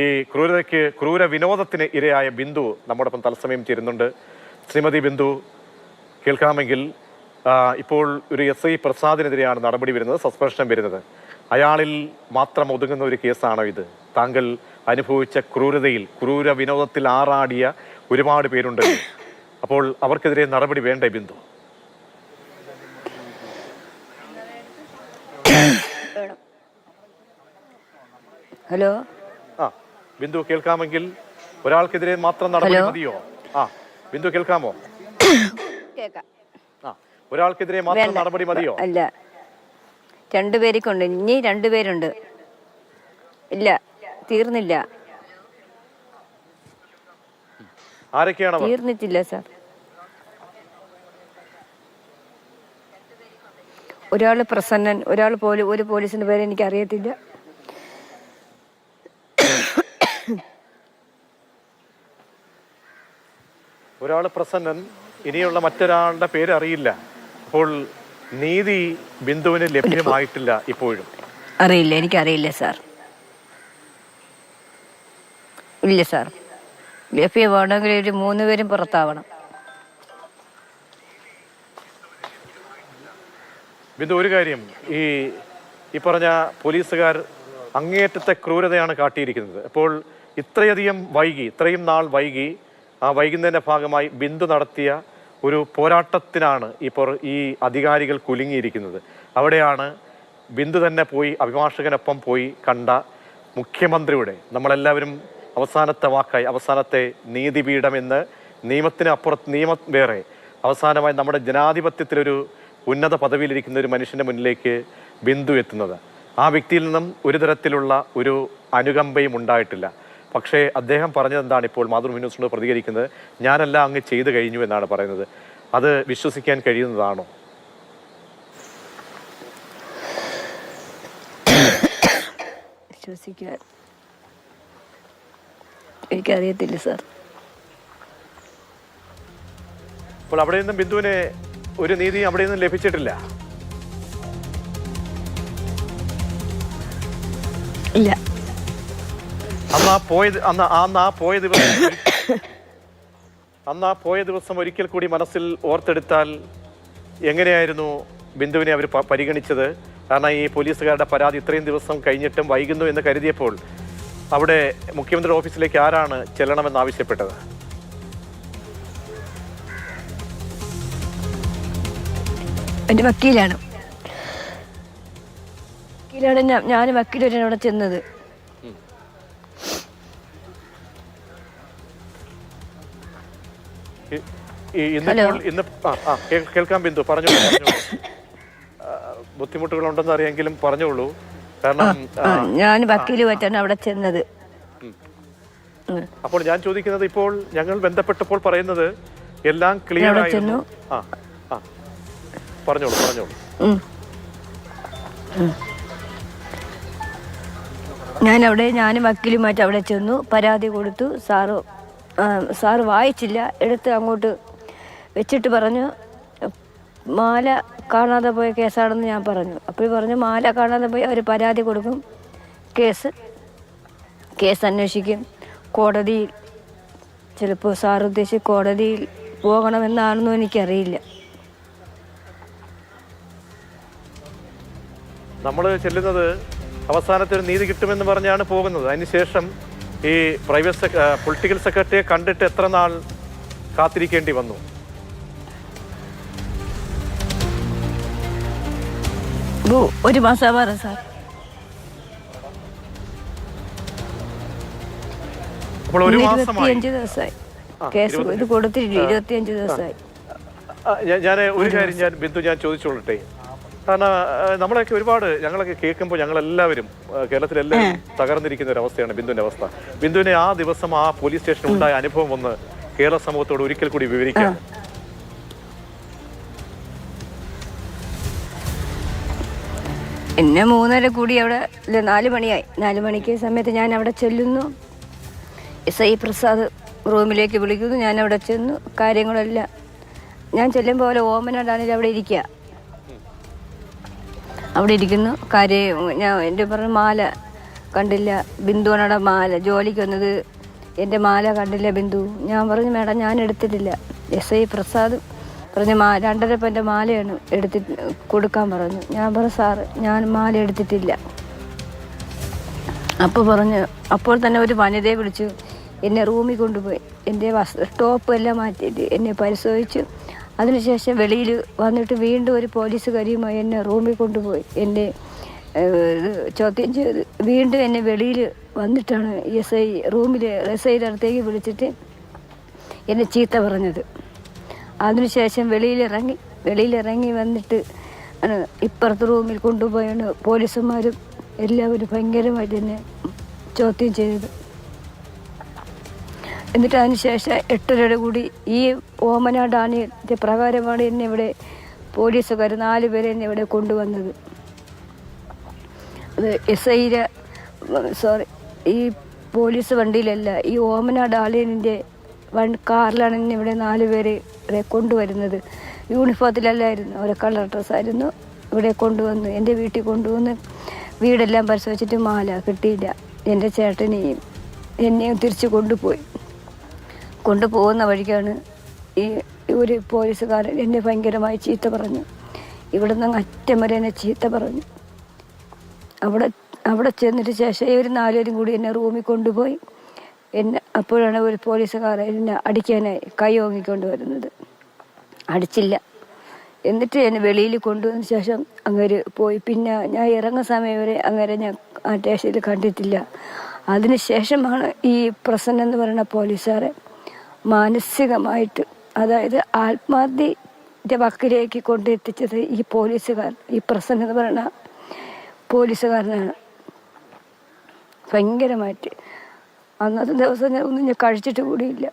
ഈ ക്രൂരതയ്ക്ക് ക്രൂര വിനോദത്തിന് ഇരയായ ബിന്ദു നമ്മോടൊപ്പം തത്സമയം ചേരുന്നുണ്ട്. ശ്രീമതി ബിന്ദു കേൾക്കാമെങ്കിൽ ഇപ്പോൾ ഒരു എസ് ഐ പ്രസാദിനെതിരെയാണ് നടപടി വരുന്നത് സസ്പെൻഷൻ വരുന്നത്. അയാളിൽ മാത്രം ഒതുങ്ങുന്ന ഒരു കേസാണോ ഇത്? താങ്കൾ അനുഭവിച്ച ക്രൂരതയിൽ ക്രൂര വിനോദത്തിൽ ആറാടിയ ഒരുപാട് പേരുണ്ട്. അപ്പോൾ അവർക്കെതിരെ നടപടി വേണ്ടേ ബിന്ദു? ഹലോ? ആ. ബിന്ദു കേൾക്കാമെങ്കിൽ ഒരാൾക്കെതിരെ മാത്രം നടപടി മതിയോ? ആ ബിന്ദു കേൾക്കാമോ? കേക്കാം ആ ഒരാൾക്കെതിരെ മാത്രം നടപടി മതിയോ? അല്ല. രണ്ടുപേർക്കുണ്ട് ഇനി രണ്ടുപേരുണ്ട് ഇല്ല തീർന്നില്ല. ആരൊക്കെയാണ് തീർന്നിട്ടില്ല സാർ. ഒരാൾ പ്രസന്നൻ ഒരാൾ പോലും ഒരു പോലീസിന്റെ പേര് എനിക്ക് അറിയത്തില്ല ഒരാൾ പ്രസന്നൻ ഇനിയുള്ള മറ്റൊരാളുടെ പേര് അറിയില്ല. അപ്പോൾ നീതി ബിന്ദുവിന് ലഭ്യമായിട്ടില്ല ഇപ്പോഴും. അറിയില്ല എനിക്കറിയില്ല സാർ. ഇല്ല സാർ. ലഭ്യമാണെങ്കിൽ ഒരു മൂന്ന് പേരും പുറത്താവണം. ബിന്ദു ഒരു കാര്യം. ഈ ഈ പറഞ്ഞ പോലീസുകാർ അങ്ങേയറ്റത്തെ ക്രൂരതയാണ് കാട്ടിയിരിക്കുന്നത്. അപ്പോൾ ഇത്രയധികം വൈകി ഇത്രയും നാൾ വൈകി ആ വൈകുന്നതിന്റെ ഭാഗമായി ബിന്ദു നടത്തിയ ഒരു പോരാട്ടത്തിനാണ് ഇപ്പോൾ ഈ അധികാരികൾ കുലുങ്ങിയിരിക്കുന്നത്. അവിടെയാണ് ബിന്ദു തന്നെ പോയി അഭിഭാഷകനൊപ്പം പോയി കണ്ട മുഖ്യമന്ത്രിയുടെ നമ്മളെല്ലാവരും അവസാനത്തെ വാക്കായി അവസാനത്തെ നീതിപീഠം എന്ന് നിയമത്തിന് അപ്പുറത്ത് നിയമം വേറെ. അവസാനമായി നമ്മുടെ ജനാധിപത്യത്തിലൊരു ഉന്നത പദവിയിലിരിക്കുന്ന ഒരു മനുഷ്യന്റെ മുന്നിലേക്ക് ബിന്ദു എത്തുന്നത്. ആ വ്യക്തിയിൽ നിന്നും ഒരു തരത്തിലുള്ള ഒരു അനുകമ്പയും ഉണ്ടായിട്ടില്ല. പക്ഷേ അദ്ദേഹം പറഞ്ഞത് എന്താണ് ഇപ്പോൾ മാതൃഭൂമി ന്യൂസിനോട് പ്രതികരിക്കുന്നത്? ഞാനല്ല അങ്ങ് ചെയ്തു കഴിഞ്ഞു എന്നാണ് പറയുന്നത്. അത് വിശ്വസിക്കാൻ കഴിയുന്നതാണോ? വിശ്വസിക്കാൻ എനിക്കറിയത്തില്ല സാർ. അപ്പോൾ അവിടെ നിന്നും ബിന്ദുവിന് ഒരു നീതി അവിടെ നിന്നും ലഭിച്ചിട്ടില്ല. ഇല്ല. അന്ന് ആ പോയത് അന്ന് അന്ന് ആ പോയ ദിവസം അന്ന് ആ പോയ ദിവസം ഒരിക്കൽ കൂടി മനസ്സിൽ ഓർത്തെടുത്താൽ എങ്ങനെയായിരുന്നു ബിന്ദുവിനെ അവർ പരിഗണിച്ചത്? കാരണം ഈ പോലീസുകാരുടെ പരാതി ഇത്രയും ദിവസം കഴിഞ്ഞിട്ടും വൈകുന്നു എന്ന് കരുതിയപ്പോൾ അവിടെ മുഖ്യമന്ത്രി ഓഫീസിലേക്ക് ആരാണ് ചെല്ലണമെന്ന് ആവശ്യപ്പെട്ടത്? എന്റെ വക്കീലാണ്. വക്കീലാണ് ഞാൻ വക്കീലാണ് അവിടെ ചെന്നത്. ഇന്നിപ്പോൾ ഇന്ന് ആ കേൾക്കാൻ ബിന്ദു പറഞ്ഞു ബുദ്ധിമുട്ടുകളുണ്ടെന്ന് അറിയാമെങ്കിലും പറഞ്ഞോളൂ. കാരണം ഞാൻ വക്കീലുമായിട്ടാണ് അവിടെ ചെന്നത്. അപ്പോൾ ഞാൻ ചോദിക്കുന്നത് ഇപ്പോൾ ഞങ്ങൾ ബന്ധപ്പെട്ടപ്പോൾ പറയുന്നത് എല്ലാം ക്ലിയർ ആയിരുന്നു. ആ ആ. പറഞ്ഞോളൂ പറഞ്ഞോളൂ. ഞാൻ അവിടെ ഞാൻ വക്കീലുമായിട്ട് അവിടെ ചെന്നു പരാതി കൊടുത്തു സാറ് സാറ് വായിച്ചില്ല. എടുത്ത് അങ്ങോട്ട് വെച്ചിട്ട് പറഞ്ഞു മാല കാണാതെ പോയ കേസാണെന്ന് ഞാൻ പറഞ്ഞു. അപ്പോൾ പറഞ്ഞു മാല കാണാതെ പോയി അവർ പരാതി കൊടുക്കും. കേസ് കേസ് അന്വേഷിക്കും. കോടതിയിൽ ചിലപ്പോൾ സാർ ഉദ്ദേശിച്ച് കോടതിയിൽ പോകണമെന്നാണെന്നും എനിക്കറിയില്ല. നമ്മൾ ചെല്ലുന്നത് അവസാനത്തെ ഒരു നീതി കിട്ടുമെന്ന് പറഞ്ഞാണ് പോകുന്നത്. അതിനുശേഷം ഈ പ്രൈവറ്റ് പൊളിറ്റിക്കൽ സെക്രട്ടറിയെ കണ്ടിട്ട് എത്ര നാൾ കാത്തിരിക്കേണ്ടി വന്നു? ഒരു മാസം സാർ. ഇരുപത്തിയഞ്ച് ദിവസമായി. കേസ് ഇരുപത്തി- ഇത് കൊടുത്തിട്ടില്ല ഇരുപത്തിയഞ്ച് ദിവസമായി. ഞാൻ ഒരു കാര്യം ഞാൻ ബിന്ദു ഞാൻ ചോദിച്ചോളട്ടെ. കാരണം നമ്മളൊക്കെ ഒരുപാട് ഞങ്ങളൊക്കെ കേൾക്കുമ്പോൾ ഞങ്ങളെല്ലാവരും കേരളത്തിലെല്ലാവരും തകർന്നിരിക്കുന്ന ഒരു അവസ്ഥയാണ് ബിന്ദുവിന്റെ അവസ്ഥ. ബിന്ദുവിനെ ആ ദിവസം ആ പോലീസ് സ്റ്റേഷനിൽ ഉണ്ടായ അനുഭവം ഒന്ന് കേരള സമൂഹത്തോട് ഒരിക്കൽ കൂടി വിവരിക്കാം എന്നെ മൂന്നര കൂടി അവിടെ നാല് മണിയായി. നാല് മണിക്ക് സമയത്ത് ഞാൻ അവിടെ ചെല്ലുന്നു. എസ് ഐ പ്രസാദ് റൂമിലേക്ക് വിളിക്കുന്നു. ഞാൻ അവിടെ ചെന്നു. കാര്യങ്ങളെല്ലാം. ഞാൻ ചെല്ലുമ്പോൾ പോലെ ഓമനാണെങ്കിൽ അവിടെ ഇരിക്കുക. അവിടെ ഇരിക്കുന്നു. കാര്യം ഞാൻ എന്റെ പറഞ്ഞ മാല കണ്ടില്ല. ബിന്ദുവിനോടെ മാല. ജോലിക്ക് വന്നത് എന്റെ മാല കണ്ടില്ല ബിന്ദു. ഞാൻ പറഞ്ഞു മേഡം ഞാൻ എടുത്തിട്ടില്ല. എസ് ഐ പ്രസാദ് പറഞ്ഞു മാ രണ്ടര എന്റെ മാലയാണ് എടുത്തി കൊടുക്കാൻ പറഞ്ഞു. ഞാൻ പറഞ്ഞു സാറ് ഞാൻ മാല എടുത്തിട്ടില്ല. അപ്പോൾ പറഞ്ഞു അപ്പോൾ തന്നെ ഒരു വനിതയെ വിളിച്ചു. എന്നെ റൂമിൽ കൊണ്ടുപോയി. എന്റെ വസ്ത്ര ടോപ്പ് എല്ലാം മാറ്റിയിട്ട് എന്നെ പരിശോധിച്ചു. അതിനുശേഷം വെളിയിൽ വന്നിട്ട് വീണ്ടും ഒരു പോലീസുകാരിയുമായി എന്നെ റൂമിൽ കൊണ്ടുപോയി. എന്നെ ചോദ്യം ചെയ്ത് വീണ്ടും എന്നെ വെളിയിൽ വന്നിട്ടാണ് എസ് ഐ റൂമിൽ എസ് ഐയുടെ അടുത്തേക്ക് വിളിച്ചിട്ട് എന്നെ ചീത്ത പറഞ്ഞത്. അതിനുശേഷം വെളിയിലിറങ്ങി വെളിയിലിറങ്ങി വന്നിട്ട് ഇപ്പുറത്തെ റൂമിൽ കൊണ്ടുപോയാണ് പോലീസുമാരും എല്ലാവരും ഭയങ്കരമായിട്ട് എന്നെ ചോദ്യം ചെയ്തത്. എന്നിട്ട് അതിനുശേഷം എട്ടരയുടെ കൂടി ഈ ഓമന ഡാനിയുടെ പ്രകാരമാണ് എന്നെ ഇവിടെ പോലീസുകാർ നാല് പേരെ എന്നെ ഇവിടെ കൊണ്ടുവന്നത്. എസ് ഐയുടെ സോറി ഈ പോലീസ് വണ്ടിയിലല്ല ഈ ഓമന ഡാലിയനിന്റെ വൺ കാറിലാണ് എന്നെ ഇവിടെ നാല് പേര് ഇവിടെ കൊണ്ടുവരുന്നത്. യൂണിഫോത്തിലല്ലായിരുന്നു ഓരോ കളർ ഡ്രസ്സായിരുന്നു ഇവിടെ കൊണ്ടുവന്നു എന്റെ വീട്ടിൽ കൊണ്ടുവന്ന് വീടെല്ലാം പരിശോധിച്ചിട്ട് മാല കിട്ടിയില്ല. എന്റെ ചേട്ടനെയും എന്നെയും തിരിച്ചു കൊണ്ടുപോയി. കൊണ്ടുപോകുന്ന വഴിക്കാണ് ഈ ഒരു പോലീസുകാരൻ എന്നെ ഭയങ്കരമായി ചീത്ത പറഞ്ഞു. ഇവിടെ നിന്ന് അറ്റം വരെ എന്നെ ചീത്ത പറഞ്ഞു. അവിടെ അവിടെ ചെന്നിട്ട് ശേഷം ഈ ഒരു നാലുപേരും കൂടി എന്നെ റൂമിൽ കൊണ്ടുപോയി. എന്നെ അപ്പോഴാണ് ഒരു പോലീസുകാരൻ എന്നെ അടിക്കാനായി കൈ ഓങ്ങിക്കൊണ്ട് വരുന്നത്. അടിച്ചില്ല. എന്നിട്ട് എന്നെ വെളിയിൽ കൊണ്ടുവന്ന ശേഷം അങ്ങേര് പോയി. പിന്നെ ഞാൻ ഇറങ്ങുന്ന സമയം വരെ അങ്ങേരെ ഞാൻ ആ സ്റ്റേഷനിൽ കണ്ടിട്ടില്ല. അതിന് ശേഷമാണ് ഈ പ്രസന്നെന്ന് പറയുന്ന പോലീസുകാരെ മാനസികമായിട്ട് അതായത് ആത്മഹത്യയുടെ വക്കിലേക്ക് കൊണ്ടെത്തിച്ചത് ഈ പോലീസുകാർ ഈ പ്രസന്ന എന്ന് പോലീസുകാരനാണ്. ഭയങ്കരമായിട്ട്. അന്നത്തെ ദിവസം ഞാൻ ഒന്നും ഞാൻ കഴിച്ചിട്ട് കൂടിയില്ല.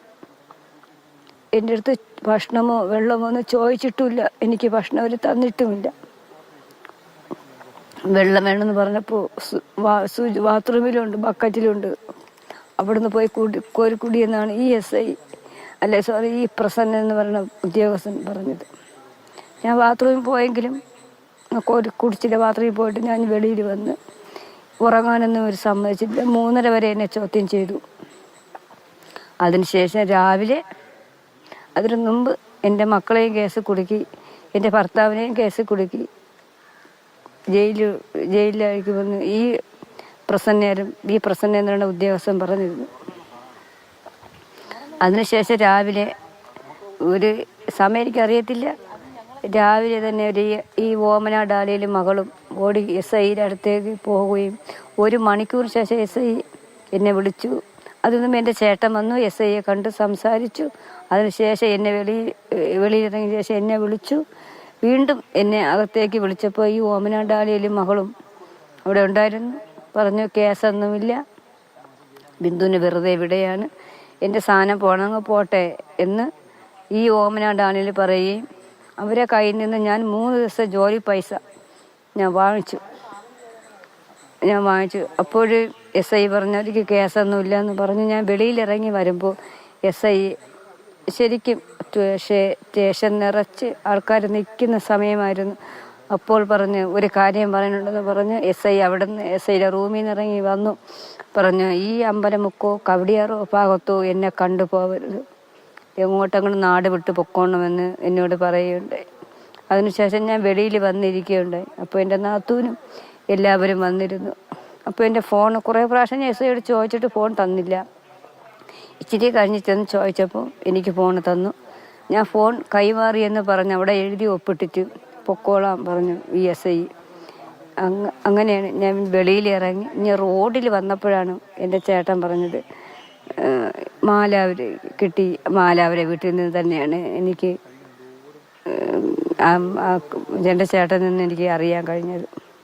എന്റെ അടുത്ത് ഭക്ഷണമോ വെള്ളമോ ഒന്നും ചോദിച്ചിട്ടുമില്ല. എനിക്ക് ഭക്ഷണം അവർ തന്നിട്ടുമില്ല. വെള്ളം വേണമെന്ന് പറഞ്ഞപ്പോൾ ബാത്റൂമിലുണ്ട് ബക്കറ്റിലുണ്ട്. അവിടുന്ന് പോയി കൂടി കോരി എന്നാണ് ഈ എസ് ഐ അല്ലെ സോറി ഈ പ്രസന്ന എന്ന് പറയുന്ന ഉദ്യോഗസ്ഥൻ പറഞ്ഞത്. ഞാൻ ബാത്റൂമിൽ പോയെങ്കിലും ഒരു കുടിച്ചില്ല ബാത്റൂമിൽ പോയിട്ട് ഞാൻ വെളിയിൽ വന്ന് ഉറങ്ങാനൊന്നും ഒരു സമ്മതിച്ചില്ല. മൂന്നര വരെ എന്നെ ചോദ്യം ചെയ്തു. അതിനുശേഷം രാവിലെ അതിനു മുമ്പ് എന്റെ മക്കളെയും കേസ് കുടുക്കി എന്റെ ഭർത്താവിനെയും കേസ് കുടുക്കി ജയിലിൽ ജയിലിലേക്ക് വന്ന് ഈ പ്രസന്നേരം ഈ പ്രസന്ന എന്ന് പറയുന്ന ഉദ്യോഗസ്ഥൻ പറഞ്ഞിരുന്നു. അതിനുശേഷം രാവിലെ ഒരു സമയം എനിക്കറിയത്തില്ല. രാവിലെ തന്നെ ഒരു ഈ ഓമന ഡാലിയിൽ മകളും ഓടി എസ് ഐയുടെ അടുത്തേക്ക് പോവുകയും ഒരു മണിക്കൂർ ശേഷം എസ് ഐ എന്നെ വിളിച്ചു. അതൊന്നും എന്റെ ചേട്ടൻ വന്നു എസ് ഐയെ കണ്ട് സംസാരിച്ചു. അതിനുശേഷം എന്നെ വെളി വെളിയിലിറങ്ങിയ ശേഷം എന്നെ വിളിച്ചു. വീണ്ടും എന്നെ അകത്തേക്ക് വിളിച്ചപ്പോൾ ഈ ഓമന ഡാലയിലും മകളും അവിടെ ഉണ്ടായിരുന്നു. പറഞ്ഞു കേസൊന്നുമില്ല. ബിന്ദുവിന് വെറുതെ ഇവിടെയാണ് എന്റെ സാധനം പോകണമെങ്കിൽ പോട്ടെ എന്ന് ഈ ഓമന ഡാനിൽ പറയുകയും അവരെ കയ്യിൽ നിന്ന് ഞാൻ മൂന്ന് ദിവസം ജോലി പൈസ ഞാൻ വാങ്ങിച്ചു. ഞാൻ വാങ്ങിച്ചു. അപ്പോൾ എസ് ഐ പറഞ്ഞു എനിക്ക് കേസൊന്നുമില്ല എന്ന് പറഞ്ഞ്. ഞാൻ വെളിയിലിറങ്ങി വരുമ്പോൾ എസ് ഐ ശരിക്കും സ്റ്റേ- സ്റ്റേഷൻ നിറച്ച് ആൾക്കാർ നിൽക്കുന്ന സമയമായിരുന്നു. അപ്പോൾ പറഞ്ഞു ഒരു കാര്യം പറയാനുണ്ടെന്ന് പറഞ്ഞ് എസ് ഐ അവിടെ നിന്ന് എസ് ഐയുടെ റൂമിൽ നിന്ന് ഇറങ്ങി വന്നു. പറഞ്ഞു ഈ അമ്പലമുക്കോ കവടിയാറോ ഭാഗത്തോ എന്നെ കണ്ടു പോവരുത് എങ്ങോട്ടെങ്കിലും നാട് വിട്ട് പൊക്കോണമെന്ന് എന്നോട് പറയുകയുണ്ടായി. അതിനുശേഷം ഞാൻ വെളിയിൽ വന്നിരിക്കുകയുണ്ടായി. അപ്പോൾ എന്റെ നാത്തൂനും എല്ലാവരും വന്നിരുന്നു. അപ്പോൾ എന്റെ ഫോൺ കുറേ പ്രാവശ്യം ഞാൻ എസ് ഐയോട് ചോദിച്ചിട്ട് ഫോൺ തന്നില്ല. ഇച്ചിരി കഴിഞ്ഞ് ചെന്ന് ചോദിച്ചപ്പോൾ എനിക്ക് ഫോൺ തന്നു. ഞാൻ ഫോൺ കൈമാറിയെന്ന് പറഞ്ഞ് അവിടെ എഴുതി ഒപ്പിട്ടിട്ട്. പൊക്കോളാൻ പറഞ്ഞു വി എസ് ഐ. അങ്ങ അങ്ങനെയാണ് ഞാൻ വെളിയിൽ ഇറങ്ങി ഞാൻ റോഡിൽ വന്നപ്പോഴാണ് എന്റെ ചേട്ടൻ പറഞ്ഞത് മാലാവര് കിട്ടി മാലാവരെ വീട്ടിൽ നിന്ന് തന്നെയാണ് എനിക്ക് എന്റെ ചേട്ടൻ നിന്ന് എനിക്ക് അറിയാൻ കഴിഞ്ഞത്.